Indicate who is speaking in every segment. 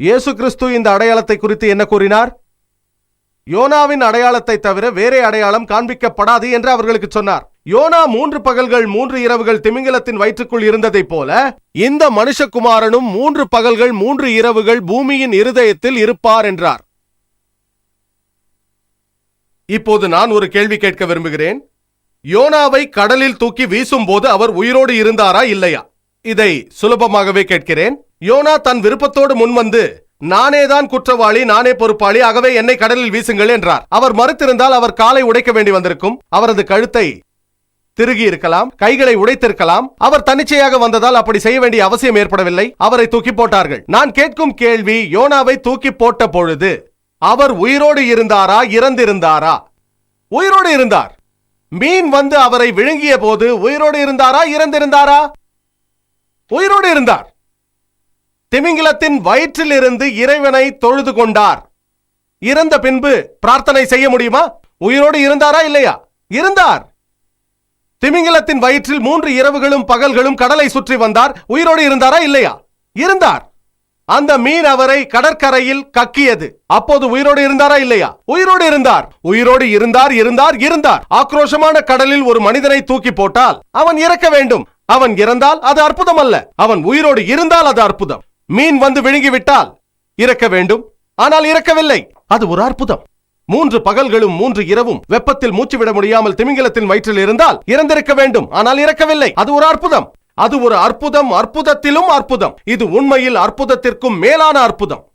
Speaker 1: இயேசு கிறிஸ்து இந்த அடையாளத்தை குறித்து என்ன கூறினார்? யோனாவின் அடையாளத்தை தவிர வேறே அடையாளம் காண்பிக்கப்படாது என்று அவர்களுக்கு சொன்னார். யோனா மூன்று பகல்கள் மூன்று இரவுகள் திமிங்கலத்தின் வயிற்றுக்குள் இருந்ததைப் போல இந்த மனுஷகுமாரனும் மூன்று பகல்கள் மூன்று இரவுகள் பூமியின் இருதயத்தில் இருப்பார் என்றார். இப்போது நான் ஒரு கேள்வி கேட்க விரும்புகிறேன். யோனாவை கடலில் தூக்கி வீசும்போது அவர் உயிரோடு இருந்தாரா இல்லையா? இதை சுலபமாகவே கேட்கிறேன். யோனா தன் விருப்பத்தோடு முன்வந்து நானேதான் குற்றவாளி நானே பொறுப்பாளி ஆகவே என்னை கடலில் வீசுங்கள் என்றார். அவர் மறுத்திருந்தால் அவர் காலை உடைக்க வேண்டி வந்திருக்கும். அவரது கழுத்தை திருகி இருக்கலாம் கைகளை உடைத்திருக்கலாம். அவர் தன்னிச்சையாக வந்ததால் அப்படி செய்ய வேண்டிய அவசியம் ஏற்படவில்லை. அவரை தூக்கி போட்டார்கள். நான் கேட்கும் கேள்வி யோனாவை தூக்கி போட்ட பொழுது அவர் உயிரோடு இருந்தாரா இறந்திருந்தாரா? உயிரோடு இருந்தார். மீன் வந்து அவரை விழுங்கிய போது உயிரோடு இருந்தாரா இறந்திருந்தாரா? உயிரோடு இருந்தார். திமிங்கிலத்தின் வயிற்றிலிருந்து இறைவனை தொழுது கொண்டார். இறந்த பின்பு பிரார்த்தனை செய்ய முடியுமா? உயிரோடு இருந்தாரா இல்லையா? இருந்தார். திமிங்கிலத்தின் வயிற்றில் மூன்று இரவுகளும் பகல்களும் கடலை சுற்றி வந்தார். உயிரோடு இருந்தாரா இல்லையா? இருந்தார். அந்த மீன் அவரை கடற்கரையில் கக்கியது. அப்போது உயிரோடு இருந்தாரா இல்லையா? உயிரோடு இருந்தார். உயிரோடு இருந்தார் இருந்தார் இருந்தார். ஆக்ரோஷமான கடலில் ஒரு மனிதனை தூக்கி போட்டால் அவன் இறக்க வேண்டும். அவன் இறந்தால் அது அற்புதம் அல்ல அவன் உயிரோடு இருந்தால் அது அற்புதம். மீன் வந்து விழுங்கிவிட்டால் இறக்க வேண்டும். ஆனால் இறக்கவில்லை. அது ஒரு அற்புதம். மூன்று பகல்களும் மூன்று இரவும் வெப்பத்தில் மூச்சுவிட முடியாமல் திமிங்கலத்தின் வயிற்றில் இருந்தால் இறந்திருக்க வேண்டும். ஆனால் இறக்கவில்லை. அது ஒரு அற்புதம். அது ஒரு அற்புதம் அற்புதத்திலும் அற்புதம். இது உண்மையில் அற்புதத்திற்கும் மேலான அற்புதம்.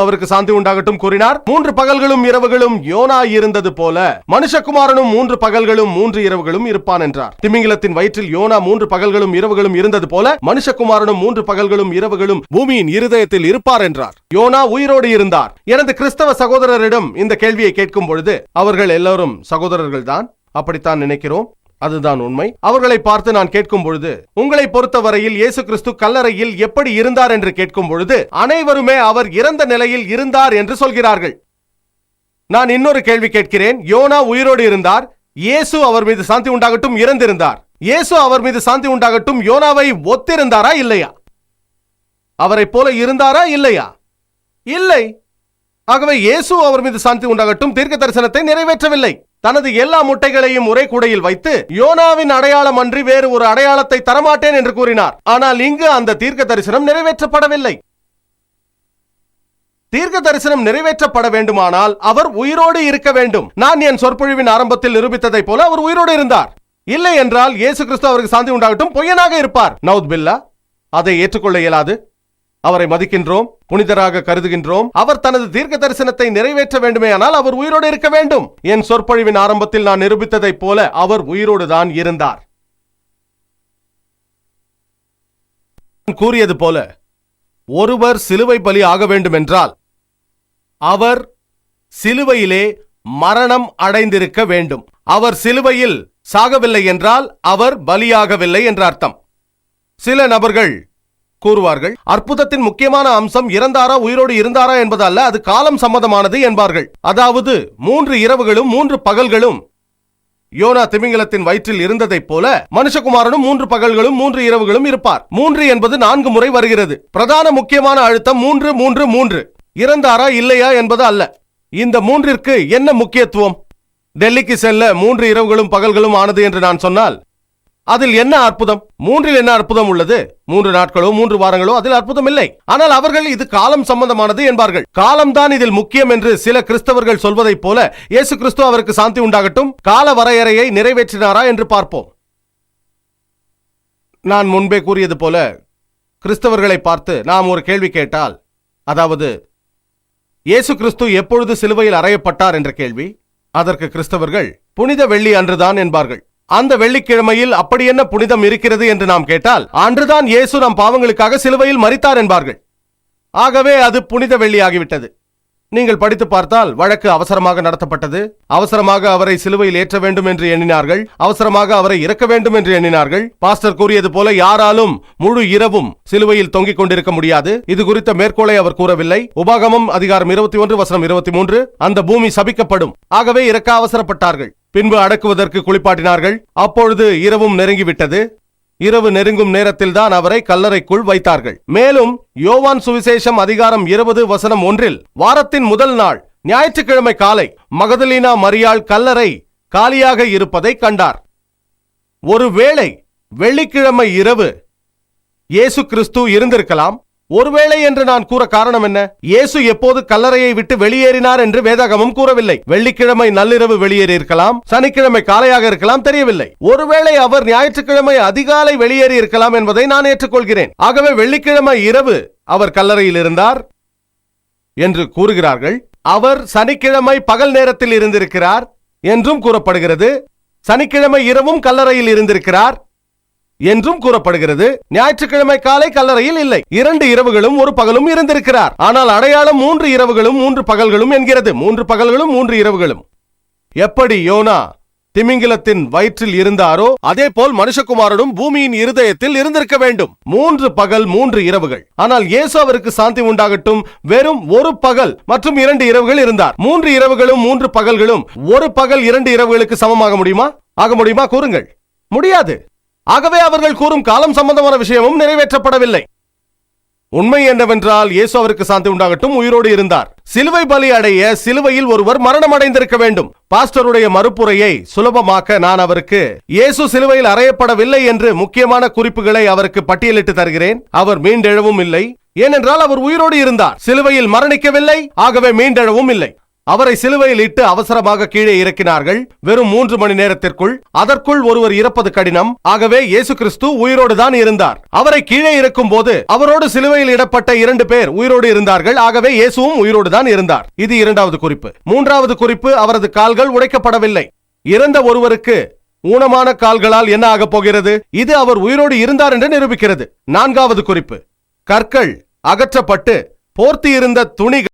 Speaker 1: அவருக்கு சாந்தி உண்டாகட்டும் கூறினார். மூன்று பகல்களும் இரவுகளும் யோனா இருந்தது போல மனுஷகுமாரனும் மூன்று பகல்களும் மூன்று இரவுகளும் இருப்பான் என்றார். திமிங்கிலத்தின் வயிற்றில் யோனா மூன்று பகல்களும் இரவுகளும் இருந்தது போல மனுஷகுமாரனும் மூன்று பகல்களும் இரவுகளும் பூமியின் இருதயத்தில் இருப்பார் என்றார். யோனா உயிரோடு இருந்தார். எனது கிறிஸ்தவ சகோதரரிடம் இந்த கேள்வியை கேட்கும் பொழுது அவர்கள் எல்லோரும் சகோதரர்கள்தான் அப்படித்தான் நினைக்கிறோம். அதுதான் உண்மை. அவர்களை பார்த்து நான் கேட்கும் பொழுது உங்களை பொறுத்தவரையில் இயேசு கிறிஸ்து கல்லறையில் எப்படி இருந்தார்? என்று கேட்கும் பொழுது அனைவருமே அவர் இறந்த நிலையில் இருந்தார் என்று சொல்கிறார்கள். நான் இன்னொரு கேள்வி கேட்கிறேன். யோனா உயிரோடு இருந்தார். இயேசு அவர் மீது சாந்தி உண்டாகட்டும் இறந்திருந்தார். இயேசு அவர் மீது சாந்தி உண்டாகட்டும் யோனாவை ஒத்திருந்தாரா இல்லையா? அவரைப் போல இருந்தாரா இல்லையா? இல்லை. ஆகவே இயேசு அவர் மீது சாந்தி உண்டாகட்டும் தீர்க்க தரிசனத்தை நிறைவேற்றவில்லை. தனது எல்லா முட்டைகளையும் ஒரே கூடையில் வைத்து யோனாவின் அடையாளம் அன்றி வேறு ஒரு அடையாளத்தை தரமாட்டேன் என்று கூறினார். ஆனால் இங்கு அந்த தீர்க்க தரிசனம் நிறைவேற்றப்படவில்லை. தீர்க்க தரிசனம் நிறைவேற்றப்பட வேண்டுமானால் அவர் உயிரோடு இருக்க வேண்டும். நான் என் சொற்பொழிவின் ஆரம்பத்தில் நிரூபித்ததைப் போல அவர் உயிரோடு இருந்தார். இல்லை என்றால் இயேசு கிறிஸ்து அவருக்கு சாந்தி உண்டாகட்டும் பொய்யனாக இருப்பார். நவுத் பில்லா அதை ஏற்றுக்கொள்ள இயலாது. அவரை மதிக்கின்றோம் புனிதராக கருதுகின்றோம். அவர் தனது தீர்க்க தரிசனத்தை நிறைவேற்ற வேண்டுமேயானால் அவர் உயிரோடு இருக்க வேண்டும். என் சொற்பொழிவின் ஆரம்பத்தில் நான் நிரூபித்ததைப் போல அவர் உயிரோடு தான் இருந்தார். கூறியது போல ஒருவர் சிலுவை பலி ஆக வேண்டும் என்றால் அவர் சிலுவையிலே மரணம் அடைந்திருக்க வேண்டும். அவர் சிலுவையில் சாகவில்லை என்றால் அவர் பலியாகவில்லை என்ற அர்த்தம் சில நபர்கள் கூறுவார்கள். அற்புதத்தின் முக்கியமான அம்சம் இறந்தாரா உயிரோடு இருந்தாரா என்பதல்ல அது காலம் சம்மதமானது என்பார்கள். அதாவது மூன்று இரவுகளும் மூன்று பகல்களும். யோனா திமிங்கலத்தின் வயிற்றில் இருந்ததைப் போல மனுஷகுமாரனும் மூன்று பகல்களும் மூன்று இரவுகளும் இருப்பார். மூன்று என்பது நான்கு முறை வருகிறது. பிரதான முக்கியமான அழுத்தம் மூன்று மூன்று மூன்று. இறந்தாரா இல்லையா என்பது அல்ல. இந்த மூன்றிற்கு என்ன முக்கியத்துவம்? டெல்லிக்கு செல்ல மூன்று இரவுகளும் பகல்களும் ஆனது என்று நான் சொன்னால் அதில் என்ன அற்புதம்? மூன்றில் என்ன அற்புதம் உள்ளது? மூன்று நாட்களோ மூன்று வாரங்களோ அதில் அற்புதம் இல்லை. ஆனால் அவர்கள் இது காலம் சம்பந்தமானது என்பார்கள். காலம்தான் இதில் முக்கியம் என்று சில கிறிஸ்தவர்கள் சொல்வதைப் போல இயேசு கிறிஸ்து அவருக்கு சாந்தி உண்டாகட்டும். கால வரையறையை நிறைவேற்றினாரா என்று பார்ப்போம். நான் முன்பே கூறியது போல கிறிஸ்தவர்களை பார்த்து நாம் ஒரு கேள்வி கேட்டால் அதாவது இயேசு கிறிஸ்து எப்பொழுது சிலுவையில் அறையப்பட்டார் என்ற கேள்வி? அதற்கு கிறிஸ்தவர்கள் புனித வெள்ளி அன்றுதான் என்பார்கள். அந்த வெள்ளிக்கிழமையில் அப்படி என்ன புனிதம் இருக்கிறது என்று நாம் கேட்டால் அன்றுதான் இயேசு நம் பாவங்களுக்காக சிலுவையில் மறித்தார் என்பார்கள். ஆகவே அது புனித வெள்ளியாகிவிட்டது. நீங்கள் படித்து பார்த்தால் வழக்கு அவசரமாக நடத்தப்பட்டது. அவசரமாக அவரை சிலுவையில் ஏற்ற வேண்டும் என்று எண்ணினார்கள். அவசரமாக அவரை இறக்க வேண்டும் என்று எண்ணினார்கள். பாஸ்டர் கூறியது போல யாராலும் முழு இரவும் சிலுவையில் தொங்கிக் கொண்டிருக்க முடியாது. இது குறித்த மேற்கோளை அவர் கூறவில்லை. உபாகமம் அதிகாரம் இருபத்தி ஒன்று வசனம் இருபத்தி மூன்று அந்த பூமி சபிக்கப்படும். ஆகவே இறக்க அவசரப்பட்டார்கள். பின்பு அடக்குவதற்கு குளிப்பாட்டினார்கள். அப்பொழுது இரவும் நெருங்கிவிட்டது. இரவு நெருங்கும் நேரத்தில்தான் அவரை கல்லறைக்குள் வைத்தார்கள். மேலும் யோவான் சுவிசேஷம் அதிகாரம் இருபது வசனம் ஒன்றில் வாரத்தின் முதல் நாள் ஞாயிற்றுக்கிழமை காலை மகதலீனா மரியாள் கல்லறை காலியாக இருப்பதை கண்டார். ஒருவேளை வெள்ளிக்கிழமை இரவு இயேசு கிறிஸ்து இருந்திருக்கலாம். ஒருவேளை என்று நான் கூற காரணம் என்ன? இயேசு எப்போது கல்லறையை விட்டு வெளியேறினார் என்று வேதாகமம் கூறவில்லை. வெள்ளிக்கிழமை நள்ளிரவு வெளியேறி இருக்கலாம் சனிக்கிழமை காலையாக இருக்கலாம் தெரியவில்லை. ஒருவேளை அவர் ஞாயிற்றுக்கிழமை அதிகாலை வெளியேறி இருக்கலாம் என்பதை நான் ஏற்றுக்கொள்கிறேன். ஆகவே வெள்ளிக்கிழமை இரவு அவர் கல்லறையில் இருந்தார் என்று கூறுகிறார்கள். அவர் சனிக்கிழமை பகல் நேரத்தில் இருந்திருக்கிறார் என்றும் கூறப்படுகிறது. சனிக்கிழமை இரவும் கல்லறையில் இருந்திருக்கிறார். என்றும் கூறப்படுகிறது. ஞாயிற்றுக்கிழமை காலை கல்லறையில் இல்லை. இரண்டு இரவுகளும் ஒரு பகலும் இருந்திருக்கிறார். ஆனால் அடையாளம் மூன்று இரவுகளும் மூன்று பகல்களும் என்கிறது. மூன்று பகல்களும் மூன்று இரவுகளும். எப்படி யோனா திமிங்கிலத்தின் வயிற்றில் இருந்தாரோ அதே போல் மனுஷகுமாரனும் பூமியின் இருதயத்தில் இருந்திருக்க வேண்டும். மூன்று பகல் மூன்று இரவுகள். ஆனால் இயேசு அவருக்கு சாந்தி உண்டாகட்டும். வெறும் ஒரு பகல் மற்றும் இரண்டு இரவுகள் இருந்தார். மூன்று இரவுகளும் மூன்று பகல்களும் ஒரு பகல் இரண்டு இரவுகளுக்கு சமமாக முடியுமா? ஆக முடியுமா? கூறுங்கள். முடியாது. ஆகவே அவர்கள் கூறும் காலம் சம்பந்தமான விஷயமும் நிறைவேற்றப்படவில்லை. உண்மை என்னவென்றால் இயேசு அவருக்கு சாந்தி உண்டாகட்டும் உயிரோடு இருந்தார். சிலுவை பலி அடைய சிலுவையில் ஒருவர் மரணம் அடைந்திருக்க வேண்டும். பாஸ்டருடைய மறுப்புரையை சுலபமாக்க நான் அவருக்கு இயேசு சிலுவையில் அறையப்படவில்லை என்று முக்கியமான குறிப்புகளை அவருக்கு பட்டியலிட்டு தருகிறேன். அவர் மீண்டெழவும் இல்லை. ஏனென்றால் அவர் உயிரோடு இருந்தார். சிலுவையில் மரணிக்கவில்லை. ஆகவே மீண்டெழவும் இல்லை. அவரை சிலுவையில் இட்டு அவசரமாக கீழே இறக்கினார்கள். வெறும் மூன்று மணி நேரத்திற்குள் அதற்குள் ஒருவர் இறப்பது கடினம். ஆகவே இயேசு கிறிஸ்து உயிரோடு தான் இருந்தார். அவரை கீழே இறக்கும் போது அவரோடு சிலுவையில் இடப்பட்ட இரண்டு பேர் உயிரோடு இருந்தார்கள். ஆகவே இயேசுவும் உயிரோடு தான் இருந்தார். இது இரண்டாவது குறிப்பு. மூன்றாவது குறிப்பு அவரது கால்கள் உடைக்கப்படவில்லை. இறந்த ஒருவருக்கு ஊனமான கால்களால் என்ன ஆகப் போகிறது? இது அவர் உயிரோடு இருந்தார் என்று நிரூபிக்கிறது. நான்காவது குறிப்பு. கற்கள் அகற்றப்பட்டு போர்த்தியிருந்த துணிகள்